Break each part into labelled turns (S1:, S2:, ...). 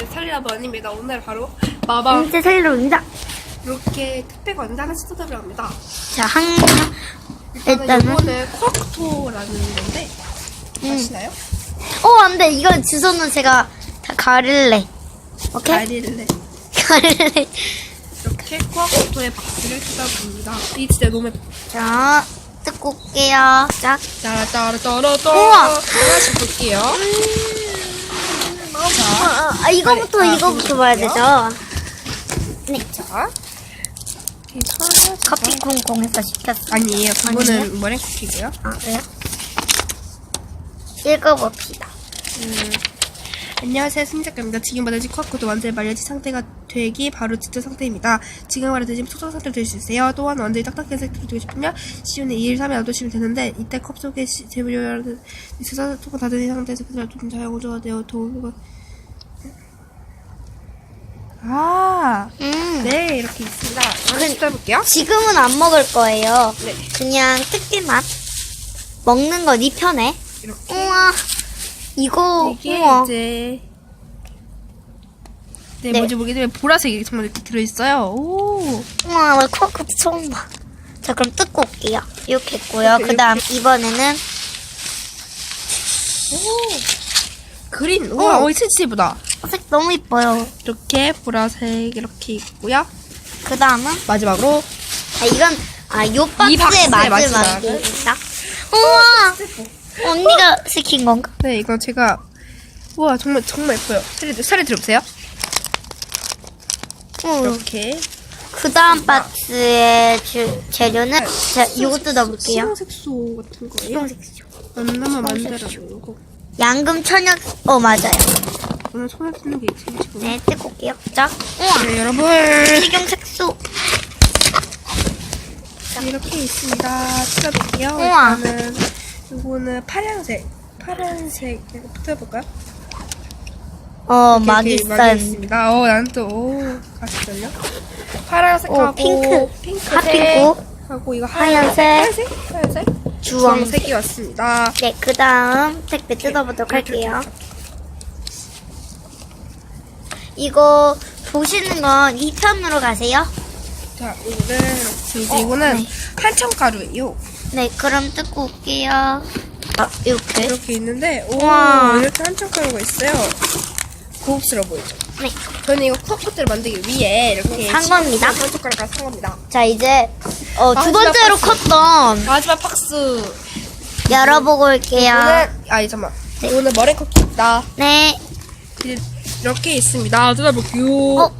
S1: 네, 살리라번입니다. 오늘 바로 마방
S2: 진짜 살려옵니다.
S1: 이렇게 특별 관자 하나씩 쏟아들어갑니다.
S2: 자, 한,
S1: 일단은
S2: 일단은,
S1: 이거는 코락토라는 건데
S2: 음.
S1: 아시나요?
S2: 어, 안 돼. 이거 주소는 제가 다 가릴래. 오케이?
S1: 다리를
S2: 가릴래.
S1: 이렇게 코락토의 박스를 쏟아봅니다. 이 진짜 너무.
S2: 자, 뜯고 올게요. 자,
S1: 짜라짜라짜라짜
S2: 우와.
S1: 하나씩 볼게요.
S2: 아, 아, 이거부터,
S1: 아,
S2: 이거부터 봐야 되죠. 네.
S1: 자,
S2: 커피 콩콩해서 시켰어.
S1: 아니에요.
S2: 아니에요?
S1: 그거는 머랭 쿠키고요.
S2: 아, 그래요? 읽어봅시다.
S1: 음, 안녕하세요. 승작가입니다. 지금 말해진 코아코도 완전히 말려진 상태가 되기 바로 직전 상태입니다. 지금 말해진 속성 상태로 있어요. 또한 완전히 딱딱한 상태가 되고 싶으면 시온에 2일, 3일 놔두시면 되는데 이때 컵 속에 시- 재료를 있어서 조금 닫은 상태에서 그대로 좀 자연구조가 되어 도우가 아,
S2: 음.
S1: 네 이렇게 있습니다. 하나씩 떠볼게요.
S2: 지금은 안 먹을 거예요.
S1: 네,
S2: 그냥 특별 맛. 먹는 거 네 편해.
S1: 이렇게
S2: 우와. 이거,
S1: 이게
S2: 우와.
S1: 이제 네,
S2: 네.
S1: 뭔지 모르겠는데 보라색이 정말 이렇게 들어있어요. 오.
S2: 우와, 나 코아크 처음 봐. 자, 그럼 뜯고 올게요. 이렇게 했고요.
S1: 이렇게,
S2: 그 다음, 이번에는,
S1: 그린 우와
S2: 어.
S1: 어, 진짜 예쁘다
S2: 색 너무 이뻐요.
S1: 이렇게 보라색 이렇게 있고요
S2: 그 다음은,
S1: 마지막으로
S2: 아, 이건, 아,
S1: 요이
S2: 박스의
S1: 박스의
S2: 마지막입니다. 우와! 언니가 시킨 건가?
S1: 네 이거 제가 우와 정말 정말 예뻐요 살이 살이 들어보세요
S2: 응.
S1: 이렇게
S2: 그 다음 박스의 주, 재료는, 자, 이거 뜯어볼게요.
S1: 시황색소 같은 거예요
S2: 이동색
S1: 만나면 만들어보고
S2: 양금 천연, 어, 맞아요.
S1: 오늘 손에 쓰는 게 있지 지금
S2: 네, 뜯고 올게요. 자, 우와!
S1: 네 여러분
S2: 식용 색소.
S1: 이렇게 있습니다 뜯어볼게요
S2: 우와.
S1: 일단은 이거는 파란색 파란색 이거 붙여볼까요?
S2: 어, 마기산.
S1: 있습니다. 어, 난 또, 오, 같이요 파란색하고,
S2: 오, 핑크.
S1: 핑크색,
S2: 핫핑크.
S1: 하고, 이거
S2: 하얀색.
S1: 하얀색, 하얀색,
S2: 주황색.
S1: 주황색이 왔습니다.
S2: 네, 그 다음 택배 뜯어보도록 할게요. 이거 보시는 건 2편으로 가세요.
S1: 자, 이거는, 이렇게, 이제
S2: 어,
S1: 이거는
S2: 네.
S1: 한천가루예요.
S2: 네, 그럼 뜯고 올게요. 아, 이렇게.
S1: 이렇게 있는데, 오,
S2: 우와.
S1: 이렇게 한천가루가 있어요. 고급스러워 보이죠?
S2: 네.
S1: 저는 이거 컵코트를 만들기 위해 이렇게
S2: 산 겁니다.
S1: 한천가루가 산 겁니다.
S2: 자, 이제 어, 두
S1: 마지막
S2: 번째로
S1: 박스.
S2: 컸던
S1: 마지막 박스.
S2: 열어보고 올게요.
S1: 오늘, 아니, 잠깐만.
S2: 네.
S1: 오늘 머랭 쿠키 있다.
S2: 네.
S1: 이 렇게 있습니다. 뜯어볼게요.
S2: 어.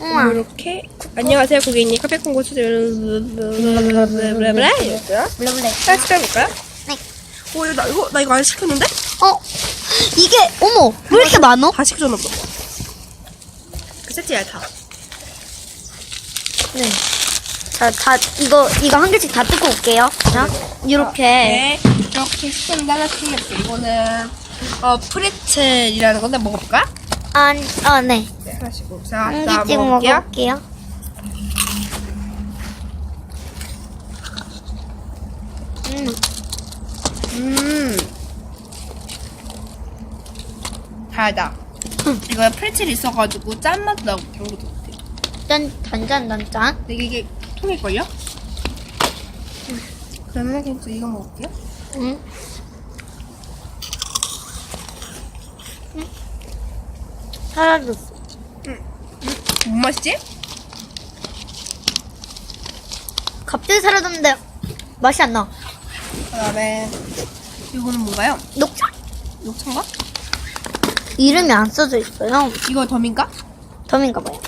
S2: 우와.
S1: 이렇게 안녕하세요 고객님 카페 콩고 수제를 블라블라블라 이랬어요.
S2: 블루블랙.
S1: 하나 시켜볼까요?
S2: 네.
S1: 오 이거 나 이거 나 이거 안 시켰는데?
S2: 어? 이게 어머 왜 이렇게 많어?
S1: 다 시켜줬나 보다. 그 세트야 다.
S2: 네. 자, 다 이거 이거 한 개씩 다 뜯고 올게요. 자, 이렇게.
S1: 네. 이렇게 하나 시켰어요. 이거는 어 프레첼이라는 건데 먹어볼까?
S2: 안, 아, 네.
S1: 네 하나씩 먹자.
S2: 자한 개씩
S1: 먹어볼게요.
S2: 먹어볼게요. 음,
S1: 음. 달다. 이거 프레첼이 있어가지고 짠맛 나고 그런 것도 같아요.
S2: 짠, 짠, 짠, 짠.
S1: 근데 이게 통일걸요? 그러면 그냥 또 이거 먹을게요.
S2: 응. 사라졌어.
S1: 뭔 맛이지?
S2: 갑자기 사라졌는데 맛이 안 나.
S1: 그 다음에 이거는 뭔가요?
S2: 녹차?
S1: 녹차인가?
S2: 이름이 안 써져 있어요.
S1: 이거 덤인가?
S2: 덤인가 봐요.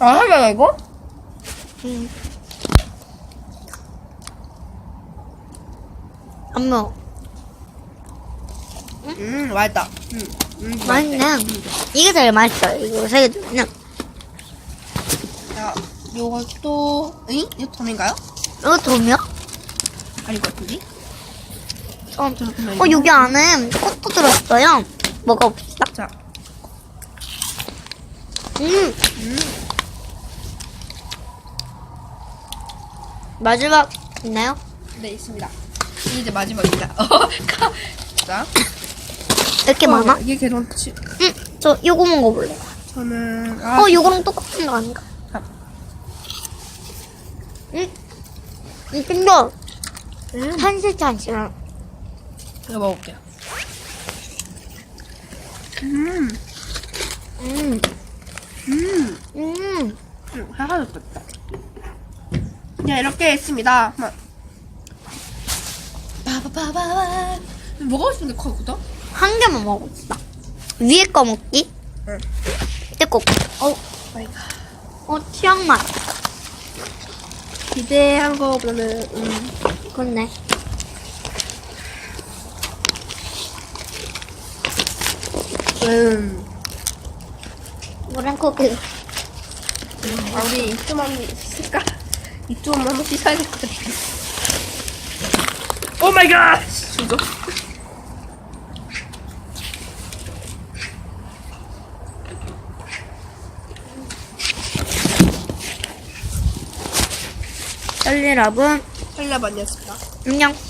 S1: 아, 하잖아 이거?
S2: 음. 안 매워.
S1: 음, 맛있다. 음, 음,
S2: 맛있네.
S1: 음.
S2: 이게 제일 맛있어요. 이거 세개 중에는.
S1: 자, 요것도, 응? 이거 덤인가요?
S2: 이거 덤이요?
S1: 아닌 것 같은데?
S2: 어, 어,
S1: 이거.
S2: 여기 안에 꽃도 들었어요. 먹어봅시다.
S1: 자,
S2: 음,
S1: 음,
S2: 마지막 있나요?
S1: 네, 있습니다. 이제. 어, 가. 자.
S2: 이렇게 많아?
S1: 이게 계란치.
S2: 응, 저 요거 먹어볼래.
S1: 저는 아,
S2: 어, 요거랑 똑같은 거 아닌가?
S1: 아.
S2: 응? 응, 근데
S1: 음,
S2: 안 싫어.
S1: 이거 먹을게요. 음,
S2: 음,
S1: 음,
S2: 음.
S1: 음, 하나도 떴다. 네, 이렇게 했습니다. 막. 바바바바. 뭐가 있는데 거기다?
S2: 한 개만 먹읍시다. 위에 거 먹기?
S1: 응.
S2: 밑에 거. 어,
S1: 마이 갓.
S2: 어, 취향 맛.
S1: 기대한 거보다는 음,
S2: 그렇네.
S1: 음.
S2: 노란 코끼리.
S1: 아, 우리 이쪽만 있을까? 이쪽만 한번 씻어야 될 것 같아. 오 마이 갓! 진짜?
S2: 짤리 여러분,
S1: 헬레반이었습니다.
S2: 안녕.